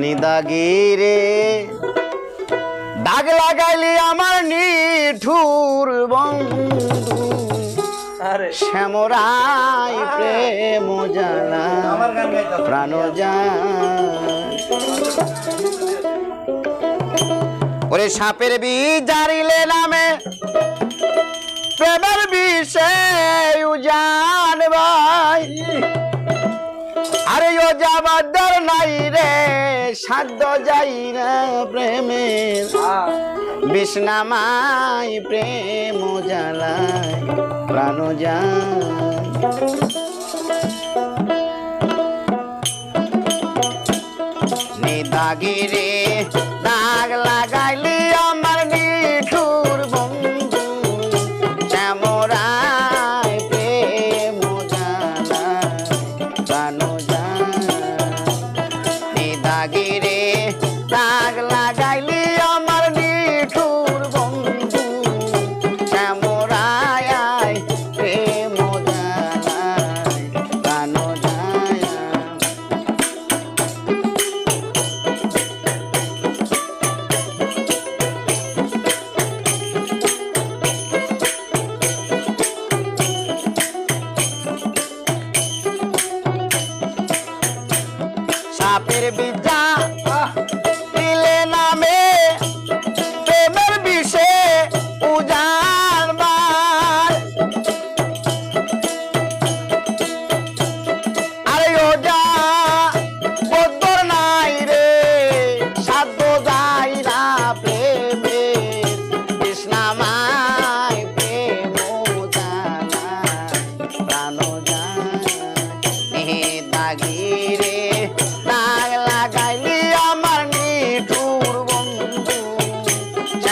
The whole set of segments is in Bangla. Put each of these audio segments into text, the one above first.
নিদাগিরে। দাগ লাগাইলি আমার নিঠুর বন্ধু। শ্যামরাই প্রেম জানা প্রাণ ওরে সাপের বিজারিলে নামে প্রেমের বিষে উজান ভাই আরে ও যাবার নাই রে সাধ্য যাই না প্রেমের বিষ্ণামাই প্রেম জ্বালায় প্রাণ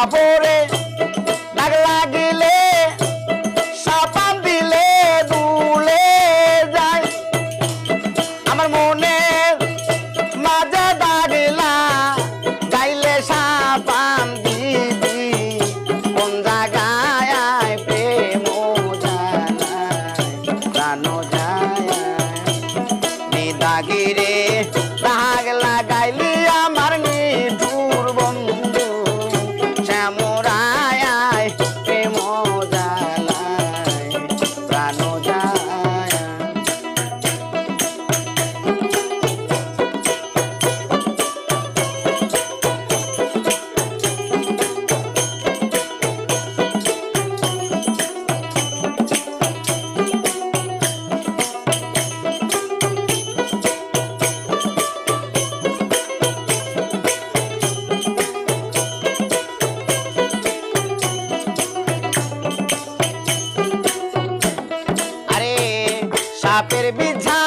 I bought it. পাপের বিঝা